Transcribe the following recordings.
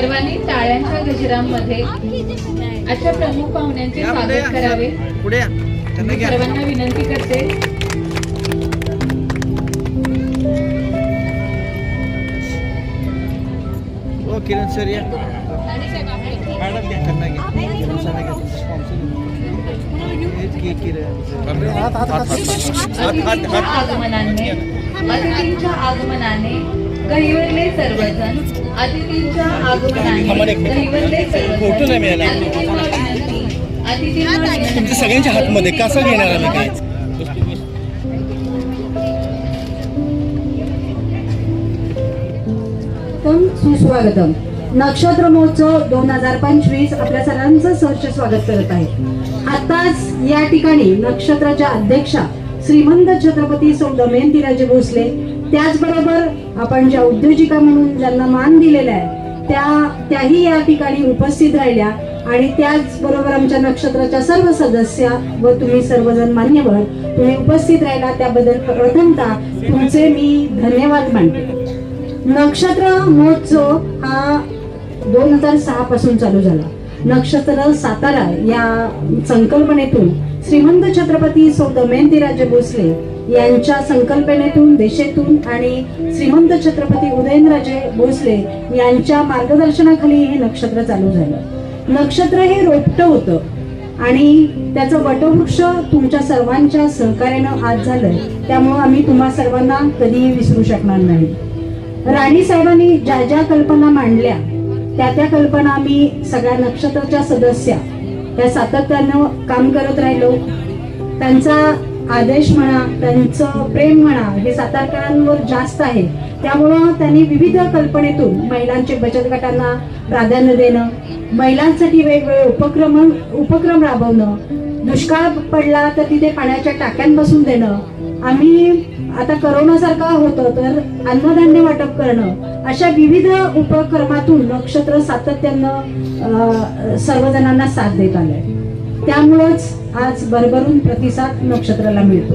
सर्वांनी टाळ्यांच्या गजरांमध्ये अशा प्रमुख पाहुण्यांचे स्वागत करावे. सर्वांना विनंती करते. हो किरण सर या. मॅडम घ्या त्यांना घ्या. किरण सर. घ्या आगमनाने सर्वजण अतिथींच्या आगमनाने. अतिथींना सगळ्यांच्या हातमध्ये कसं घेणार काय? सुस्वागतम. नक्षत्र महोत्सव दोन हजार पंचवीस आपल्या सर्वांचं सहर्ष स्वागत करत आहे. आताच या ठिकाणी नक्षत्राच्या अध्यक्षा श्रीमंत छत्रपती सौ दमयंतीराजे भोसले. त्याचबरोबर आपण ज्या उद्योजिका म्हणून ज्यांना मान दिलेला आहे त्या त्याही या ठिकाणी उपस्थित राहिल्या आणि त्याचबरोबर आमच्या नक्षत्राच्या सर्व सदस्य व तुम्ही सर्वजण मान्यवर तुम्ही उपस्थित राहिला त्याबद्दल प्रथमतः तुमचे मी धन्यवाद मानते. नक्षत्र महोत्सव हा दोन हजार सहा पासून चालू झाला. नक्षत्र सातारा या संकल्पनेतून श्रीमंत छत्रपती सौ दमयंतीराजे भोसले यांच्या संकल्पनेतून देशेतून आणि श्रीमंत छत्रपती उदयनराजे भोसले यांच्या मार्गदर्शनाखाली हे नक्षत्र चालू झालं. नक्षत्र हे रोपटं होतं आणि त्याचं वटवृक्ष तुमच्या सर्वांच्या सहकार्यानं आज झालंय. त्यामुळं आम्ही तुम्हा सर्वांना कधीही विसरू शकणार नाही. राणी साहेबांनी ज्या ज्या कल्पना मांडल्या त्या त्या कल्पना आम्ही सगळ्या नक्षत्राच्या सदस्या त्या सातत्यानं काम करत राहिलो. त्यांचा आदेश म्हणा त्यांचं प्रेम म्हणा हे सातारकरांवर जास्त आहे. त्यामुळं त्यांनी विविध कल्पनेतून महिलांचे बचत गटांना प्राधान्य देणं महिलांसाठी वेगवेगळे उपक्रम उपक्रम राबवणं दुष्काळ पडला तर तिथे पाण्याच्या टाक्यांपासून देणं. आम्ही आता करोनासारखा होतं तर अन्नधान्य वाटप करणं अशा विविध उपक्रमातून नक्षत्र सातत्यानं सर्वजणांना साथ देत आलंय. त्यामुळंच आज भरभरून प्रतिसाद नक्षत्राला मिळतो.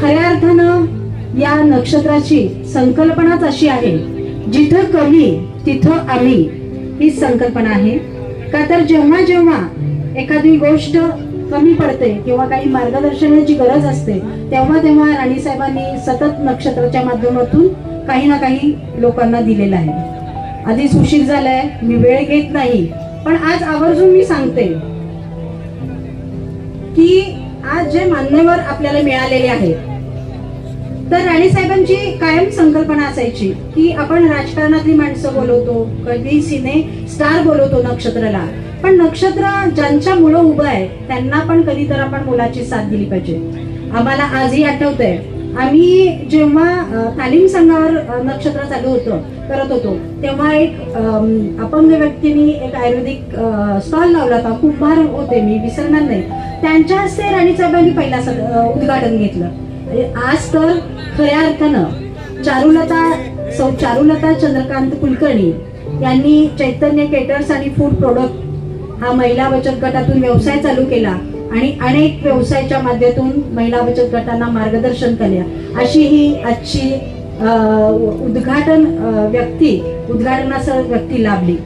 खऱ्या अर्थानं या नक्षत्राची संकल्पनाच अशी आहे जिथं कमी तिथं आम्ही. ही संकल्पना आहे. का तर जेव्हा जेव्हा एखादी गोष्ट कमी पडते किंवा काही मार्गदर्शनाची गरज असते तेव्हा तेव्हा राणीसाहेबांनी सतत नक्षत्राच्या माध्यमातून काही ना काही लोकांना दिलेलं आहे. आधीच उशीर झालाय मी वेळ घेत नाही पण आज आवर्जून मी सांगते की आज जे मान्यवर आपल्याला मिळालेले आहेत. तर राणी साहेबांची कायम संकल्पना असायची की आपण राजकारणातली माणसं बोलवतो कधी सिने स्टार बोलवतो नक्षत्राला. पण नक्षत्र ज्यांच्यामुळं उभं आहे त्यांना पण कधी तर आपण मुलाची साथ दिली पाहिजे. आम्हाला आजही आठवतंय आम्ही जेव्हा तालीम संघावर नक्षत्र चालू होतं करत होतो तेव्हा एक अपंग व्यक्तीने एक आयुर्वेदिक स्टॉल लावला होता. कुंभार होते मी विसरणार नाही. त्यांच्या हस्ते राणी साहेबांनी पहिला सद- उद्घाटन घेतलं. म्हणजे आज तर खऱ्या अर्थानं चारुलता सौ चारुलता चंद्रकांत कुलकर्णी यांनी चैतन्य केटर्स आणि फूड प्रोडक्ट हा महिला बचत गटातून व्यवसाय चालू केला आणि अनेक व्यवसायाच्या माध्यमातून महिला बचत गटांना मार्गदर्शन केले. अशी ही आजची उद्घाटन व्यक्ती उद्घाटनासह व्यक्ती लाभली.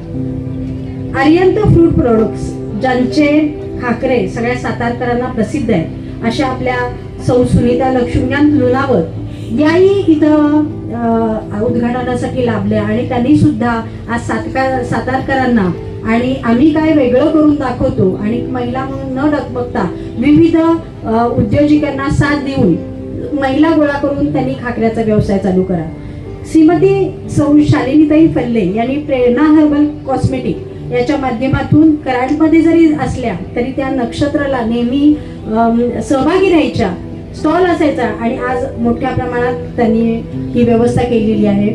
आर्यंत फूड प्रोडक्ट्स ज्यांचे खाकरे सगळ्या सातारकरांना प्रसिद्ध आहे. अशा आपल्या सौ सुनीता लक्ष्मीकांत लुणावत याही इथं उद्घाटनासाठी लाभल्या आणि त्यांनी सुद्धा आज सातका सातारकरांना आणि आम्ही काय वेगळं करून दाखवतो आणि महिला म्हणून न डगमगता विविध उद्योजिकांना साथ देऊन महिला गोळा करून त्यांनी खाकऱ्याचा व्यवसाय चालू करा. श्रीमती सौ शालिनीताई फल्ले यांनी प्रेरणा हर्बल कॉस्मेटिक याच्या माध्यमातून कराडमध्ये जरी असल्या तरी त्या नक्षत्राला नेहमी सहभागी राहायच्या स्टॉल असायचा. आणि आज मोठ्या प्रमाणात त्यांनी ही व्यवस्था केलेली आहे.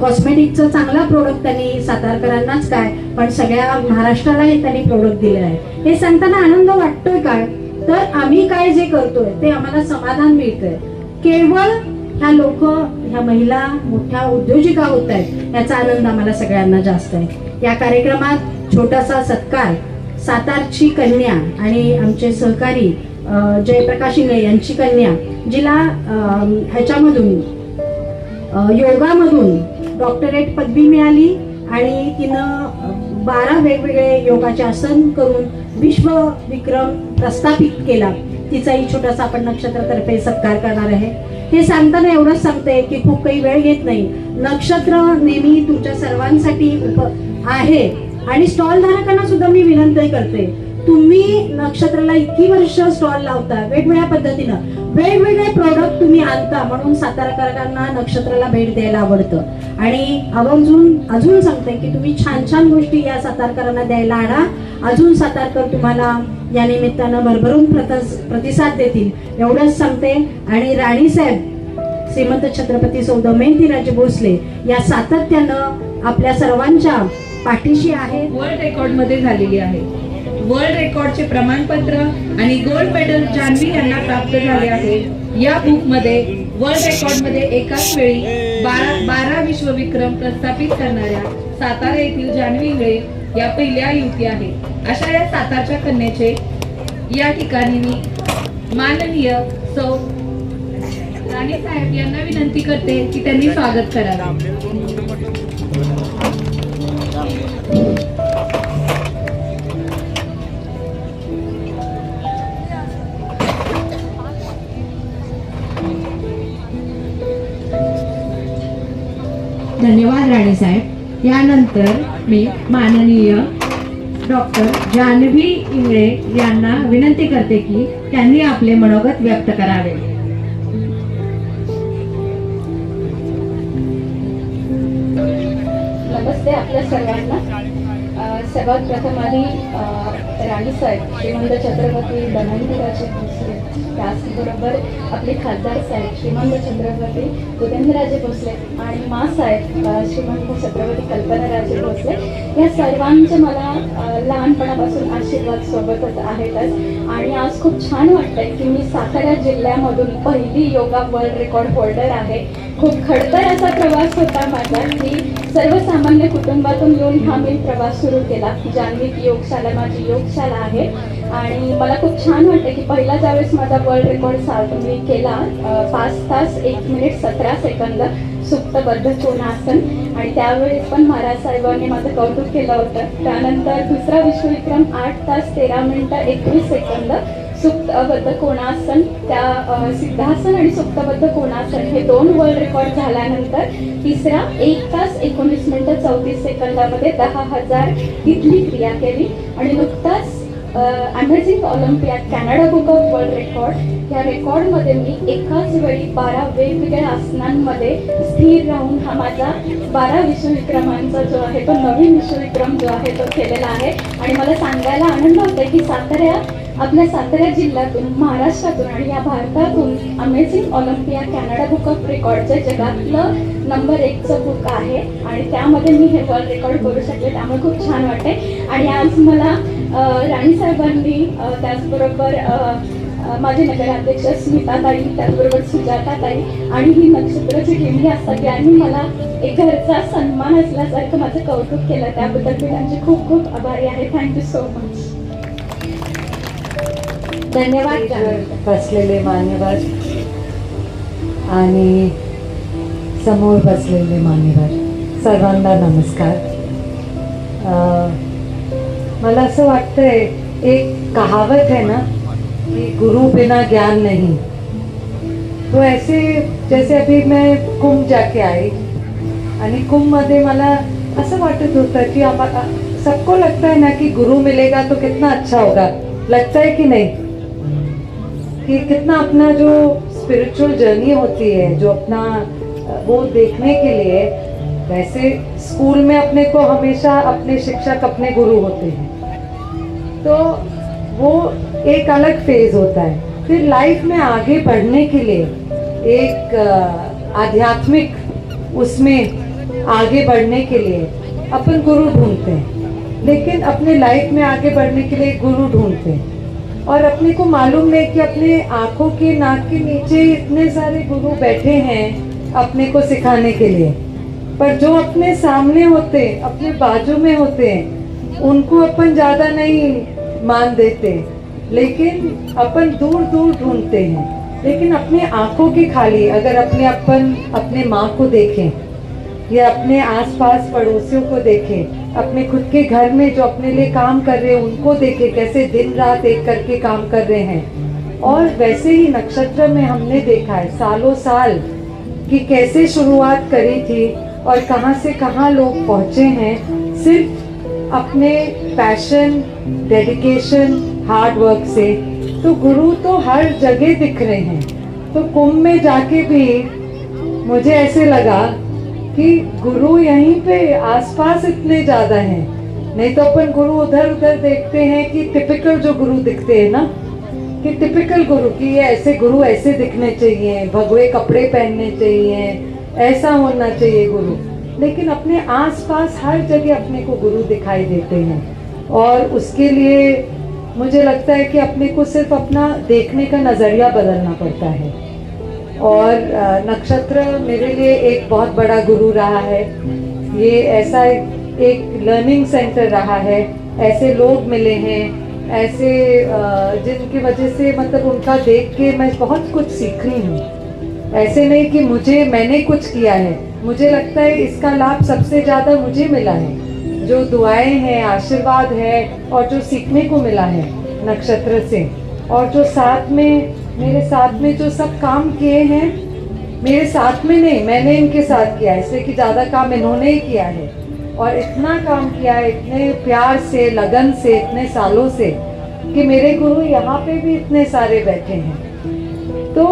कॉस्मेटिकचा चांगला प्रोडक्ट त्यांनी सातारकरांनाच काय पण सगळ्या महाराष्ट्रालाही त्यांनी प्रोडक्ट दिले आहे. हे सांगताना आनंद वाटतोय काय तर आम्ही काय जे करतोय ते आम्हाला समाधान मिळतंय. केवळ ह्या लोक ह्या महिला मोठ्या उद्योजिका होत आहेत याचा आनंद आम्हाला सगळ्यांना जास्त आहे. या कार्यक्रमात छोटासा सत्कार सातारची कन्या आणि आमचे सहकारी जयप्रकाश इंगळे यांची कन्या जिला ह्याच्यामधून योगामधून डॉक्टरेट पदवी मिळाली आणि तिनं बारा वेगवेगळे योगाचे आसन करून विश्व विक्रम प्रस्थापित केला. तिचाही छोटासा आपण नक्षत्रातर्फे सत्कार करणार आहे. हे सांगताना एवढंच सांगते की खूप काही वेळ घेत नाही. नक्षत्र नेहमी तुमच्या सर्वांसाठी उप आहे. आणि स्टॉल धारकांना सुद्धा मी विनंती करते तुम्ही नक्षत्राला इतकी वर्ष स्टॉल लावता वेगवेगळ्या पद्धतीनं वेगवेगळे प्रोडक्ट तुम्ही आणता म्हणून सातारकरांना नक्षत्राला भेट द्यायला आवडतं. आणि आवर्जून अजून सांगते की तुम्ही छान छान गोष्टी या सातारकरांना द्यायला आणा. अजून सातारकर तुम्हाला या निमित्तानं भरभरून प्रतिसाद देतील. एवढंच सांगते. आणि राणी साहेब श्रीमंत छत्रपती सौ दमयंतीराजे भोसले या सातत्यानं आपल्या सर्वांच्या पाठीशी आहे. वर्ल्ड रेकॉर्डमध्ये झालेली आहे. वर्ल्ड रेकॉर्डचे प्रमाणपत्र आणि गोल्ड मेडल जान्हवी यांना प्राप्त झाले आहे. या बुकमध्ये वर्ल्ड रेकॉर्डमध्ये एकाच वेळी बारा बारा विश्वविक्रम प्रस्थापित करणाऱ्या सातारा येथील जान्हवी इंगळे या पहिल्या युवती आहेत अशा या सातारच्या कन्याचे या ठिकाणी मी माननीय सौ राणे साहेब यांना विनंती करते की त्यांनी स्वागत करावे. धन्यवाद राणीसाहेब यानंतर मी माननीय डॉक्टर जानवी इंगळे यांना विनंती करते की त्यांनी आपले मनोगत व्यक्त करावे. नमस्ते आपल्या सर्वांना. सर्वात प्रथम आधी अ, राणीसाहेब श्रीमंत छत्रपती धनंतराचे त्याचबरोबर आपले खासदार साहेब श्रीमंत छत्रपती उदयनराजे भोसले आणि मा साहेब श्रीमंत छत्रपती कल्पनाराजे भोसले या सर्वांचे मला लहानपणापासून आशीर्वाद सोबतच आहेतच. आणि आज खूप छान वाटतंय की मी सातारा जिल्ह्यामधून पहिली योगा वर्ल्ड रेकॉर्ड होल्डर आहे. खूप खडतर असा प्रवास होता माझा की सर्वसामान्य कुटुंबातून येऊन हा मी प्रवास सुरू केला. जान्हवी योगशाला माझी योगशाला आहे. आणि मला खूप छान वाटतं की पहिला ज्यावेळेस माझा वर्ल्ड रेकॉर्ड सा मी केला पाच तास एक मिनिट सतरा सेकंद सुप्तबद्ध कोणासन. आणि त्यावेळेस पण महाराज साहेबांनी माझं कौतुक केलं होतं. त्यानंतर दुसरा विश्वविक्रम आठ तास तेरा मिनिटं एकवीस सेकंद सुप्तबद्ध कोणासन त्या सिद्धासन आणि सुप्तबद्ध कोणासन हे दोन वर्ल्ड रेकॉर्ड झाल्यानंतर तिसरा एक तास एकोणीस मिनिटं चौतीस सेकंदामध्ये दहा हजार इथली क्रिया केली. आणि नुकताच amazing olympiad Canada book of world record या रेकॉर्डमध्ये मी एकाच वेळी बारा वेगवेगळ्या आसनांमध्ये स्थिर राहून हा माझा बारा विश्वविक्रमांचा जो आहे तो नवीन विश्वविक्रम जो आहे तो केलेला आहे. आणि मला सांगायला आनंद होतोय की साताऱ्या आपल्या सातारा जिल्ह्यातून महाराष्ट्रातून आणि या भारतातून amazing olympia Canada book of रेकॉर्डचं जगातलं नंबर एकचं बुक आहे आणि त्यामध्ये मी हे वर्ल्ड रेकॉर्ड करू शकले त्यामुळे खूप छान वाटते आणि आज मला राणी साहेबांनी त्याचबरोबर माझे नगराध्यक्ष स्मिताताई त्याचबरोबर सुजाताताई आणि ही नक्षत्राची टीम असतात यांनी मला एक घरचा सन्मान असल्यासारखं माझं कौतुक केलं. त्याबद्दल मी त्यांचे खूप खूप आभारी आहे. थँक्यू सो मच धन्यवाद बसलेले मान्यवर. आणि समोर बसलेले मान्यवर. सर्वांना नमस्कार. मला असं वाटतंय एक कहावत है ना कि गुरु बिना ज्ञान नहीं. तो ऐसे जैसे अभी मैं कुंभ जाके आई आणि कुंभमध्ये मला असं वाटत होतं की आम्हा- सबको लगता है ना कि गुरु मिलेगा तो कितना अच्छा होगा. लगता है कि नहीं? कि कितना अपना जो स्पिरिचुअल जर्नी होती है, जो अपना वो देखने के लिए वैसे स्कूल में अपने को हमेशा अपने शिक्षक, अपने गुरु होते हैं। तो वो एक अलग फ़ेज़ होता है। फिर लाइफ में आगे बढ़ने के लिए एक आध्यात्मिक उसमें आगे बढ़ने के लिए अपन गुरु ढूंढते हैं। लेकिन अपने लाइफ में आगे बढ़ने के लिए गुरु ढूंढते हैं। और अपने को मालूम है कि अपने आँखों के, नाक के नीचे इतने सारे गुरु बैठे हैं अपने को सिखाने के लिए। पर जो अपने सामने होते, अपने बाजू में होते हैं उनको अपन ज़्यादा नहीं मान देते, लेकिन अपन दूर दूर ढूंढते हैं। लेकिन अपने आँखों की खाली अगर अपने अपन, अपने माँ को देखें या अपने आसपास पड़ोसियों को देखें, अपने खुद के घर में जो अपने लिए काम कर रहे हैं, उनको देखें कैसे दिन रात एक करके काम कर रहे हैं। और वैसे ही नक्षत्र में हमने देखा है, सालों साल कि कैसे शुरुआत करी थी और कहाँ से कहाँ लोग पहुँचे हैं, सिर्फ़ अपने पैशन डेडिकेशन हार्ड वर्क से। तो गुरु तो हर जगह दिख रहे हैं। तो कुंभ में जाके भी मुझे ऐसे लगा कि गुरु यहीं पे आसपास इतने ज़्यादा हैं। नहीं तो अपन गुरु उधर उधर देखते हैं कि टिपिकल जो गुरु दिखते हैं ना, कि टिपिकल गुरु कि ये ऐसे गुरु ऐसे दिखने चाहिए, भगवे कपड़े पहनने चाहिए, ऐसा होना चाहिए गुरु। लेकिन अपने आसपास हर जगह अपने को गुरु दिखाई देते हैं। और उसके लिए मुझे लगता है कि अपने को सिर्फ़ अपना देखने का नज़रिया बदलना पड़ता है। और नक्षत्र मेरे लिए एक बहुत बड़ा गुरु रहा है। ये ऐसा एक, लर्निंग सेंटर रहा है। ऐसे लोग मिले हैं ऐसे जिनकी वजह से मतलब उनका देख के मैं बहुत कुछ सीख रही हूँ। ऐसे नहीं कि मुझे मैंने कुछ किया है। मुझे लगता है इसका लाभ सबसे ज़्यादा मुझे मिला है। जो दुआएँ हैं आशीर्वाद है और जो सीखने को मिला है नक्षत्र से। और जो साथ में मेरे साथ में जो सब काम किए हैं मेरे साथ में नहीं मैंने इनके साथ किया है। इसलिए कि ज़्यादा काम इन्होंने ही किया है। और इतना काम किया है इतने प्यार से लगन से इतने सालों से कि मेरे गुरु यहाँ पे भी इतने सारे बैठे हैं। तो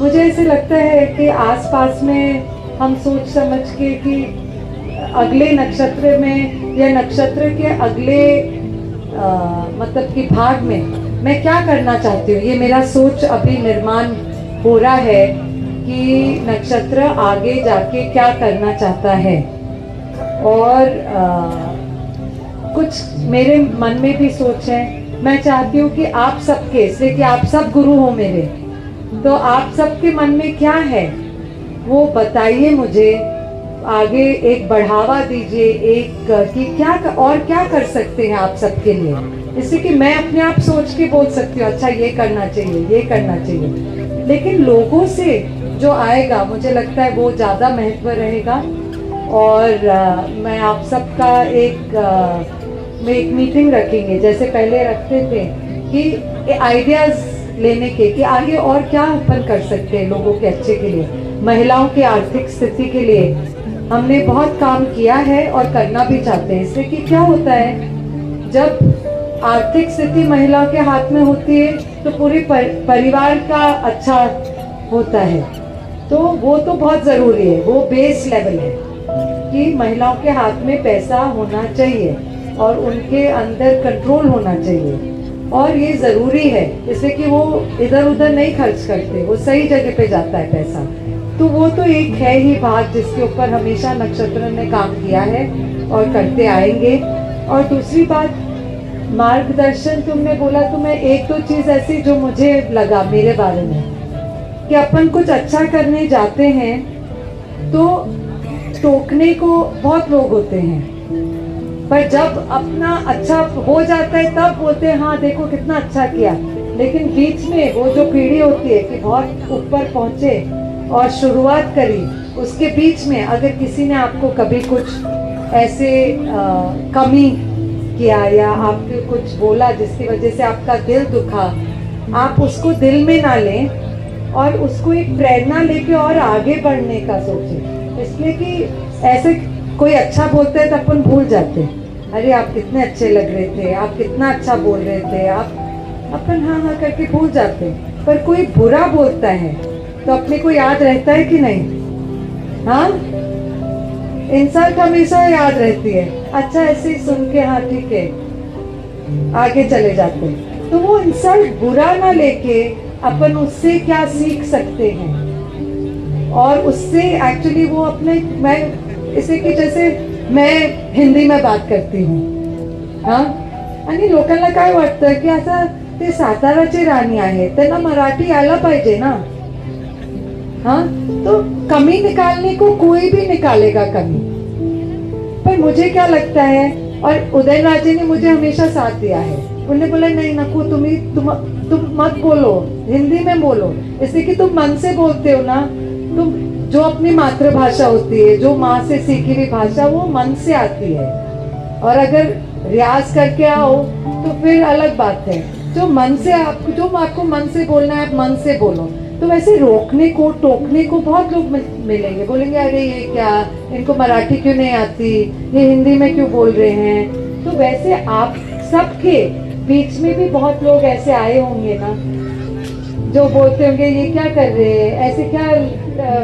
मुझे ऐसे लगता है कि आसपास में हम सोच समझ के कि अगले नक्षत्र में या नक्षत्र के अगले अ, मतलब कि भाग में मैं क्या करना चाहती हूँ? ये मेरा सोच अभी निर्माण हो रहा है कि नक्षत्र आगे जाके क्या करना चाहता है। और अ, कुछ मेरे मन में भी सोच है। मैं चाहती हूँ कि आप सबके इसलिए कि आप सब गुरु हो मेरे तो आप सबके मन में क्या है? वो बताइए मुझे। आगे एक बढ़ावा दीजिए एक कि क्या और क्या कर सकते हैं आप सबके लिए? इससे कि मैं अपने आप सोच के बोल सकती हूँ अच्छा ये करना चाहिए ये करना चाहिए। लेकिन लोगों से जो आएगा मुझे लगता है वो ज़्यादा महत्व रहेगा। और अ, मैं आप सबका एक में एक मीटिंग रखेंगे। जैसे पहले रखते थे कि आइडियाज़ लेने के कि आगे और क्या अपन कर सकते हैं लोगों के अच्छे के लिए महिलाओं की आर्थिक स्थिति के लिए। हमने बहुत काम किया है और करना भी चाहते हैं। इससे कि क्या होता है जब आर्थिक स्थिति महिलाओं के हाथ में होती है तो पूरे पर, परिवार का अच्छा होता है। तो वो तो बहुत ज़रूरी है वो बेस लेवल है कि महिलाओं के हाथ में पैसा होना चाहिए और उनके अंदर कंट्रोल होना चाहिए। और ये ज़रूरी है जैसे कि वो इधर उधर नहीं खर्च करते वो सही जगह पे जाता है पैसा। तो वो तो एक है ही बात जिसके ऊपर हमेशा नक्षत्र ने काम किया है और करते आएँगे। और दूसरी बात मार्गदर्शन तुमने बोला तो मैं एक दो चीज़ ऐसी जो मुझे लगा मेरे बारे में कि अपन कुछ अच्छा करने जाते हैं तो टोकने को बहुत लोग होते हैं। पर जब अपना अच्छा हो जाता है तब बोलते हैं हाँ देखो कितना अच्छा किया। लेकिन बीच में वो जो पीढ़ी होती है कि बहुत ऊपर पहुँचे और शुरुआत करी उसके बीच में अगर किसी ने आपको कभी कुछ ऐसे आ, कमी किया या आपको कुछ बोला जिसकी वजह से आपका दिल दुखा, आप उसको दिल में ना लें और उसको एक प्रेरणा लेके और आगे बढ़ने का सोचें। इसलिए कि ऐसे कोई अच्छा बोलता है तो अपन भूल जाते हैं। अरे, आप कितने अच्छे लग रहे थे, आप कितना अच्छा बोल रहे थे, आप अपन हाँ हाँ करके भूल जाते हैं। पर कोई बुरा बोलता है तो अपने को याद रहता है कि नहीं? हाँ? इंसल्ट हमेशा याद रहती है। अच्छा ऐसे ही सुन के हाँ ठीक है, आगे चले जाते हैं। तो वो इंसल्ट बुरा ना लेके अपन उससे क्या सीख सकते हैं? और उससे एक्चुअली वो अपने, मैं इसे कि जैसे मैं हिंदी में बात करती हूँ, हा? आणि लोकांना काय वाटतं की आता ते साताराचे राणी आहे, त्यांना मराठी आला पाहिजे ना? हाँ? तो कमी निकालने को कोई भी निकालेगा कमी। पर मुझे क्या लगता है, और उदय राजे ने मुझे हमेशा साथ दिया है। उन्होंने बोला, नहीं, नको, तुम्ही, तुम तुम मत बोलो। हिंदी में बोलो। इसलिए कि तुम मन से बोलते हो ना, तुम, जो अपनी मातृभाषा होती है, जो माँ से सीखी हुई भाषा, वो मन से आती है। और अगर रियाज करके आओ तो फिर अलग बात है। जो मन से आपको जो आपको मन से बोलना है, आप मन से बोलो। तो वैसे रोकने को टोकने को बहुत लोग मिलेंगे। बोलेंगे अरे ये क्या? इनको मराठी क्यों नहीं आती? ये हिंदी में क्यों बोल रहे हैं? तो वैसे आप सबके बीच में भी बहुत लोग ऐसे आए होंगे ना जो बोलते होंगे ये क्या कर रहे हैं? ऐसे क्या अ,